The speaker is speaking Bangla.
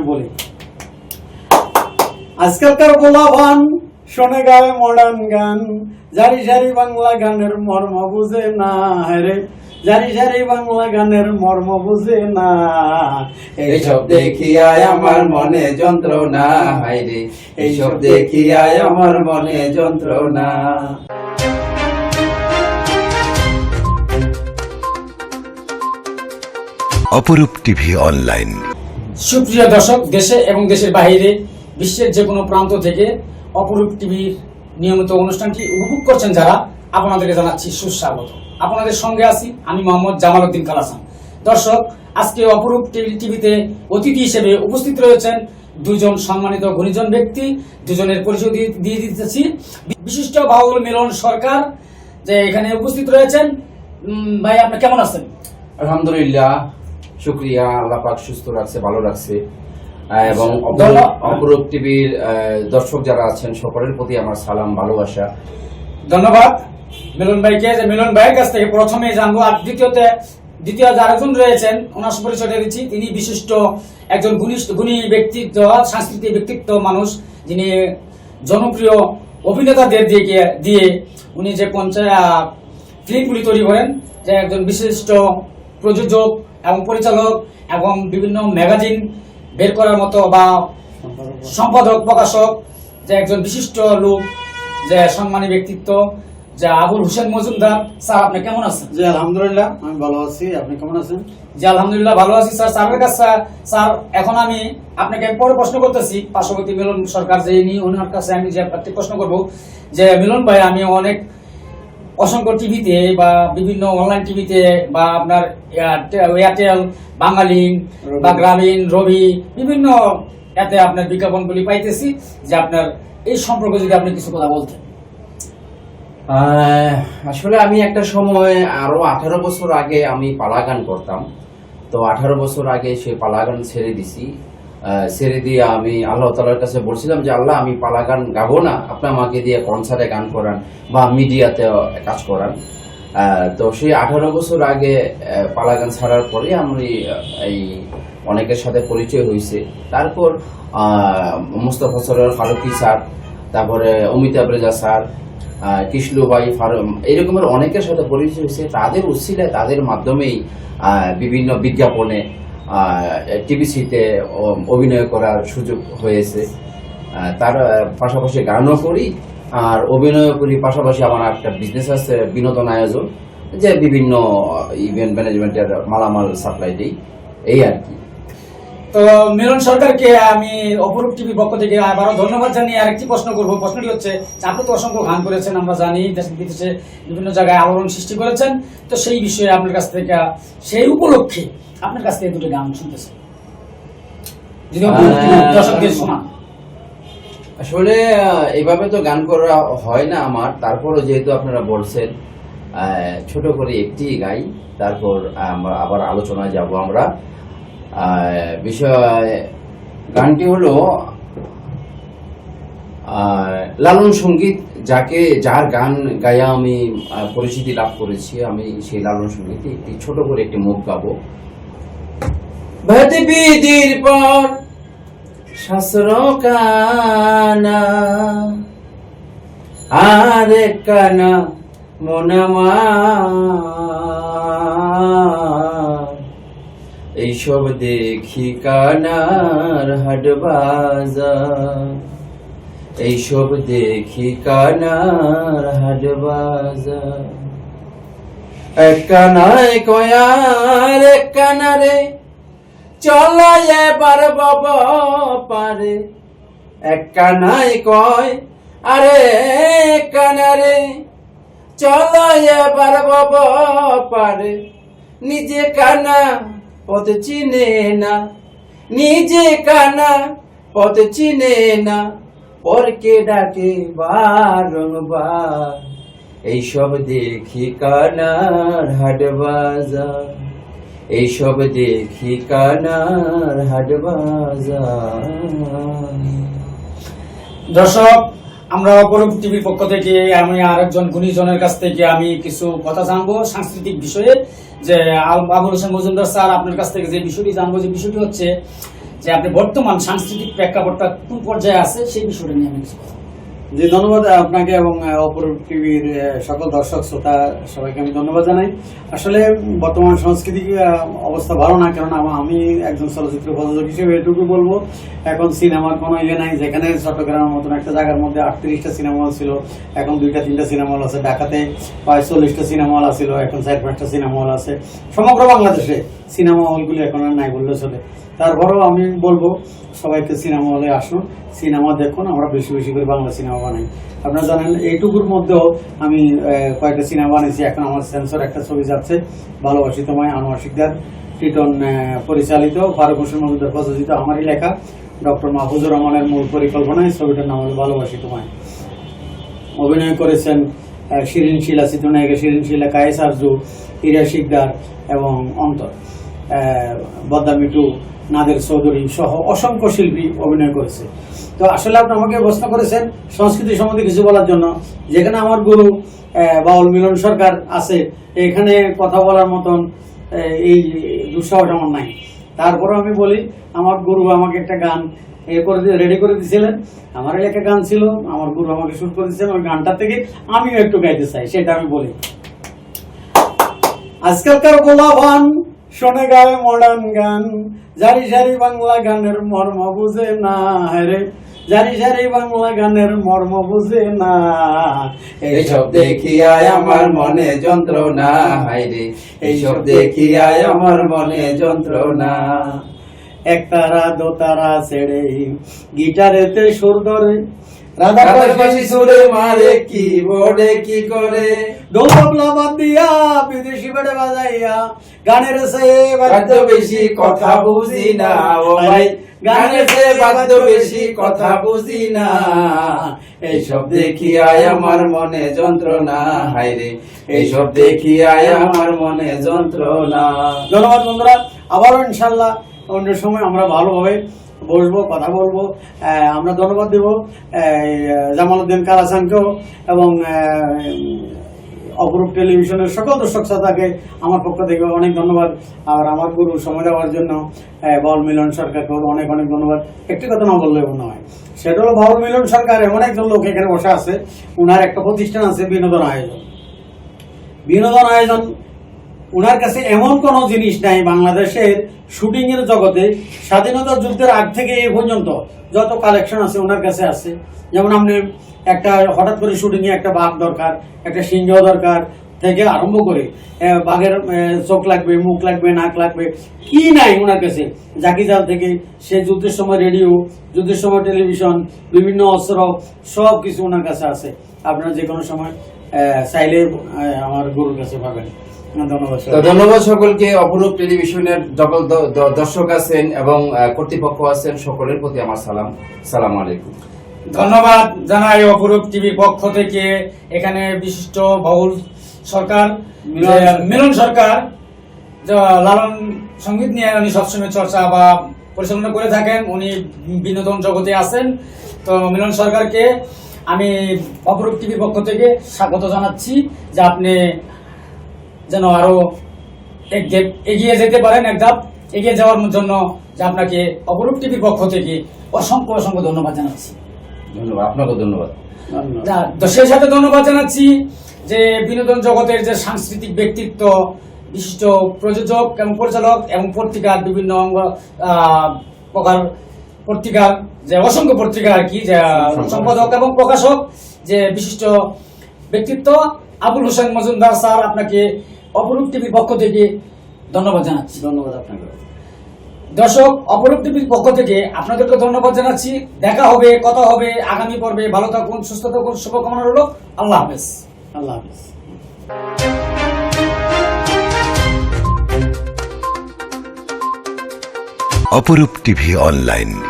আমি বলি। আজকালকার গোলাভান শোনে গায়ে মডার্ন গান। জারি সারি বাংলা গানের মর্ম বুঝে না রে। জারি সারি বাংলা গানের মর্ম বুঝে না। এইসব দেখিয়ায় আমার মনে যন্ত্রণা হাইরে এইসব দেখিয়ায় আমার মনে যন্ত্রণা। অপরূপ টিভি অনলাইন। সুপ্রিয় দর্শক, দেশে এবং দেশের বাইরে বিশ্বের যে কোনো প্রান্ত থেকে অপরূপ টিভির নিয়মিত অনুষ্ঠানটি উপভোগ করছেন যারা, আপনাদেরকে জানাচ্ছি সুস্বাগত। আপনাদের সঙ্গে আছি আমি মোহাম্মদ জামাল উদ্দিন কালাসান। দর্শক, আজকে অপরূপ টিভি টিভিতে অতিথি হিসেবে উপস্থিত রয়েছেন দুজন সম্মানিত গুণীজন ব্যক্তি, দুজনের পরিচয় দিয়ে দিতেছি। বিশিষ্ট বাউল মিলন সরকার যে এখানে উপস্থিত রয়েছেন। ভাই, আপনি কেমন আছেন? আলহামদুলিল্লাহ শুক্রিয়া আল্লাহ পাক সুস্থ রাখছে ভালো রাখছে। এবং অপরূপ- টিভির দর্শক যারা আছেন সকলের প্রতি আমার সালাম ভালোবাসা। ধন্যবাদ। মিলন ভাইকে যে মিলন ভাইয়ের কাছ থেকে প্রথমে জানব আর দ্বিতীয়তে দ্বিতীয় যে আরেকজন রয়েছেন ওনার পরিচয়টা দিচ্ছি তিনি বিশিষ্ট একজন গুণী- গুণী ব্যক্তিত্ব সাংস্কৃতিক ব্যক্তিত্ব মানুষ যিনি জনপ্রিয় অভিনেতাদের দিয়ে দিয়ে উনি যে পঞ্চায়েত ফিল্মগুলি তৈরি করেন যে একজন বিশিষ্ট প্রযোজক এবং পরিচালক এবং বিভিন্ন ম্যাগাজিন বের করার মতো বা সম্পাদক প্রকাশক যে একজন বিশিষ্ট লোক যে সম্মানী ব্যক্তিত্ব যে আবুল হোসেন মজুমদার স্যার আপনি কেমন আছেন? জি আলহামদুলিল্লাহ আমি ভালো আছি। আপনি কেমন আছেন? জি আলহামদুলিল্লাহ ভালো আছি স্যার। স্যারের কাছে স্যার এখন আমি আপনাকে পরে প্রশ্ন করতেছি। পার্শ্ববর্তী মিলন সরকার যে ইনি ওনার কাছে আমি যে একটি প্রশ্ন করব যে মিলন ভাই আমি অনেক অসংখ্য টিভিতে বা বিভিন্ন অনলাইন টিভিতে বা আপনার এয়ারটেল বাঙালি বা গ্রামীণ রবি বিভিন্ন এতে আপনার বিজ্ঞাপনগুলি পাইতেছি যে আপনার এই সম্পর্কে যদি আপনি কিছু কথা বলতেন। আসলে আমি একটা সময় আরও আঠারো বছর আগে আমি পালা গান করতাম। তো আঠারো বছর আগে সে পালা গান ছেড়ে দিছি। ছেড়ে দিয়ে আমি আল্লাহ তালার কাছে বলছিলাম যে আল্লাহ আমি পালা গান গাবো না। আপনি আমাকে দিয়ে কনসার্টে গান করান বা মিডিয়াতে কাজ করান। তো সেই আঠারো বছর আগে পালাগান ছাড়ার পরে আমি এই অনেকের সাথে পরিচয় হয়েছে। তারপর মুস্তফা সরোয়ার ফারুকি স্যার, তারপরে অমিতাভ রেজা স্যার কিশলু ভাই ফারুক, এরকমের অনেকের সাথে পরিচয় হয়েছে। তাদের উচ্ছিলে তাদের মাধ্যমেই বিভিন্ন বিজ্ঞাপনে টিভিসিতে অভিনয় করার সুযোগ হয়েছে। তার পাশাপাশি গানও করি। আর অভিনয় করি পাশাপাশি আমার একটা বিজনেস আছে বিনোদন আয়োজন যে বিভিন্ন ইভেন্ট ম্যানেজমেন্টের মালামাল সাপ্লাই দিই এই আর কি। তো মিলন সরকারকে আমি অপরূপ টিভির পক্ষ থেকে আবারও ধন্যবাদ জানিয়ে আরেকটি প্রশ্ন করব। প্রশ্নটি হচ্ছে আপনি তো অসংখ্য গান করেছেন আমরা জানি দেশ বিদেশে বিভিন্ন জায়গায় আলোড়ন সৃষ্টি করেছেন। তো সেই বিষয়ে আপনার কাছ থেকে সেই উপলক্ষে আপনার কাছ থেকে দুটো গান শুনতেছে যদি দর্শকদের শোনান। আসলে এভাবে তো গান করা হয় না আমার। তারপরও যেহেতু আপনারা বলছেন ছোট করে একটি গাই, তারপর আবার আলোচনায় যাব আমরা। বিষয়, গানটি হলো লালন সংগীত, যাকে, যার গান গায়া আমি পরিচিতি লাভ করেছি, আমি সেই লালন সঙ্গীতে একটি ছোট করে একটি মুখ গাবো। ভাত পর শাস্ত্র কানা কানা মনামা এইসব দেখি কানার হাট বাজার। এইসব দেখি কানার হাট বাজার। এক কানায় কয়ার, এক কানারে চলাই এবার বাবা পারে। এক কানাই কয়, আরে কানারে চলাই এবার বাবা পারে। নিজে কানা পথ চিনে না। নিজে কানা পথ চিনে না। পরকে ডাকে বারংবার। এইসব দেখি কানার হাট বাজার। এইসব দেখি কানার হাট দর্শক, আমরা অপরূপ টিভির পক্ষ থেকে আমি আরেকজন গুণীজনের কাছ থেকে আমি কিছু কথা জানব সাংস্কৃতিক বিষয়ে যে আবুল হোসেন মজুমদার স্যার আপনার কাছ থেকে যে বিষয়টি জানব, যে বিষয়টি হচ্ছে যে আপনি বর্তমান সাংস্কৃতিক প্রেক্ষাপটটা কোন পর্যায়ে আছে সেই বিষয়টা নিয়ে আমি কিছু কথা। জি ধন্যবাদ আপনাকে এবং অপর টিভির সকল দর্শক, শ্রোতা, সবাইকে আমি ধন্যবাদ জানাই। আসলে বর্তমান সাংস্কৃতিক অবস্থা ভালো না কারণ আমি একজন চলচ্চিত্র প্রযোজক হিসেবে এটুকু বলব। এখন সিনেমার কোনো ইয়ে নাই, যেখানে চট্টগ্রামের মতন একটা জায়গার মধ্যে আটত্রিশটা সিনেমা হল ছিল, এখন দুইটা, তিনটা সিনেমা হল আছে। ঢাকাতে প্রায় চল্লিশটা সিনেমা হল ছিল এখন চার, পাঁচটা সিনেমা হল আছে। সমগ্র বাংলাদেশে সিনেমা হলগুলি এখন আর নাই বললে চলে। তারপরেও আমি বলব সবাইকে সিনেমা হলে আসুন। সিনেমা দেখুন, আমরা বেশি বেশি করে বাংলা সিনেমা বানাই। আপনারা জানেন এইটুকুর মধ্যেও আমি কয়েকটা সিনেমা বানিয়েছি। এখন আমার সেন্সর একটা ছবি যাচ্ছে ভালোবাসি তোমায় আনোয়ার শিকদার টিটন পরিচালিত, ফারুক হোসেন মজুদার প্রযোজিত আমারই লেখা। ডক্টর মাহফুজুর রহমানের মূল পরিকল্পনায় ছবিটার নাম হলো ভালোবাসি তোমায় অভিনয় করেছেন শিরিন শিলা, চিত্রনায়িকা শিরিন শিলা, কায়েস আরজু, ইরা শিকদার এবং অন্তর। বদ্দা মিটু নাদের চৌধুরী সহ অসংখ্য শিল্পী অভিনয় করেছে। তো আসলে আপনি আমাকে প্রশ্ন করেছেন সংস্কৃতি সম্বন্ধে কিছু বলার জন্য। যেখানে আমার গুরু বাউল মিলন সরকার আছে, এখানে কথা বলার মতন এই দুঃসাহস আমার নাই। তারপরে আমি বলি, আমার গুরু আমাকে একটা গান এ করে রেডি করে দিয়েছিলেন। আমার একটা গান ছিল, আমার গুরু আমাকে শুট করে দিয়েছিলেন ওই গানটা থেকে আমিও একটু গাইতে চাই, সেটা আমি বলি। আজকালকার গোলাভান শোনে গায়ে মডার্ন গান, জারি সারি বাংলা গানের মর্ম বুঝে না রে। জারি সারি বাংলা গানের মর্ম বুঝে না। এইসব দেখিয়ায় আমার মনে যন্ত্র যন্ত্রণা হাইরে এইসব দেখিয়ায় আমার মনে যন্ত্র যন্ত্রণা একতারা দোতারা ছেড়ে গিটারেতে সুর ধরে রাধা রাধার পাশে পাশে সুরে মারে কি বোর্ডে কি করে? ঢোল তবলা বাদ দিয়া বিদেশি বেড়ে বাজাইয়া গানের সে বাদ্য বেশি কথা বুঝি না ও ভাই। গানের সে বাদ্য বেশি কথা বুঝি না। এইসব দেখিয়ায় আমার মনে যন্ত্রণা হাইরে এইসব দেখিয়ায় আমার মনে যন্ত্রণা। ধন্যবাদ বন্ধুরা। আবারও ইনশাল্লাহ অন্য সময় আমরা ভালোভাবে বসবো, কথা বলব আমরা ধন্যবাদ দেব জামালউদ্দিন কালাসানকেও এবং অপরূপ টেলিভিশনের সকল দর্শক শ্রোতাকে আমার পক্ষ থেকে অনেক ধন্যবাদ। আর আমার গুরু সময় দেওয়ার জন্য বাউল মিলন সরকারকে অনেক অনেক ধন্যবাদ। একটি কথা না বললে মনে হয় সেটা হলো বাউল মিলন সরকার এমন একজন লোক এখানে বসে আছে। উনার একটা প্রতিষ্ঠান আছে বিনোদন আয়োজন। বিনোদন আয়োজন ওনার কাছে এমন কোন জিনিস নাই বাংলাদেশের শুটিং এর জগতে, স্বাধীনতা যুদ্ধের আগ থেকে এই পর্যন্ত যত কালেকশন আছে ওনার কাছে আছে। যেমন আপনি একটা হঠাৎ করে শুটিং এ একটা বাঘ দরকার, একটা সিংহ দরকার থেকে আরম্ভ করে বাঘের চোখ লাগবে, মুখ লাগবে, নাক লাগবে, কি নাই ওনার কাছে? জাকি জাল থেকে, সে যুদ্ধের সময় রেডিও যুদ্ধের সময় টেলিভিশন বিভিন্ন অস্ত্র, সব কিছু ওনার কাছে আছে। আপনারা যে কোনো সময় চাইলে আমার গুরুর কাছে পাবেন। ধন্যবাদ তো সবাইকে। ধন্যবাদ সকলকে। অপরূপ টেলিভিশনের সকল দর্শক আছেন এবং কর্তৃপক্ষ আছেন সকলের প্রতি আমার সালাম। সালাম আলাইকুম। ধন্যবাদ জানাই অপরূপ টিভি পক্ষ থেকে এখানে বিশিষ্ট বাউল সরকার মিলন সরকার। লালন সংগীত নিয়ে উনি সবসময় চর্চা বা পরিচালনা করে থাকেন। উনি বিনোদন জগতে আছেন। তো মিলন সরকারকে আমি অপরূপ টিভির পক্ষ থেকে স্বাগত জানাচ্ছি যে আপনি যেন আরও এক এগিয়ে যেতে পারেন এক ধাপ। এগিয়ে যাওয়ার জন্য যে আপনাকে অপরূপ টিভির পক্ষ থেকে অসংখ্য অসংখ্য ধন্যবাদ জানাচ্ছি। ধন্যবাদ আপনাকে ধন্যবাদ। সেই সাথে ধন্যবাদ জানাচ্ছি যে বিনোদন জগতের যে সাংস্কৃতিক ব্যক্তিত্ব বিশিষ্ট প্রযোজক এবং পরিচালক এবং পত্রিকার বিভিন্ন অঙ্গ প্রকার পত্রিকার যে অসংখ্য পত্রিকা আর কি যে সম্পাদক এবং প্রকাশক যে বিশিষ্ট ব্যক্তিত্ব। আবুল হোসেন মজুমদার স্যার আপনাকে অপরূপ টিভির পক্ষ থেকে ধন্যবাদ জানাচ্ছি। ধন্যবাদ আপনাকে। দর্শক অপরূপ টিভির পক্ষ থেকে আপনাদেরকে ধন্যবাদ জানাচ্ছি। দেখা হবে কথা হবে আগামী পর্বে ভালো থাকুন সুস্থ থাকুন শুভকামনা রইল। আল্লাহ হাফেজ। আল্লাহ হাফেজ। অপরূপ টিভি অনলাইন।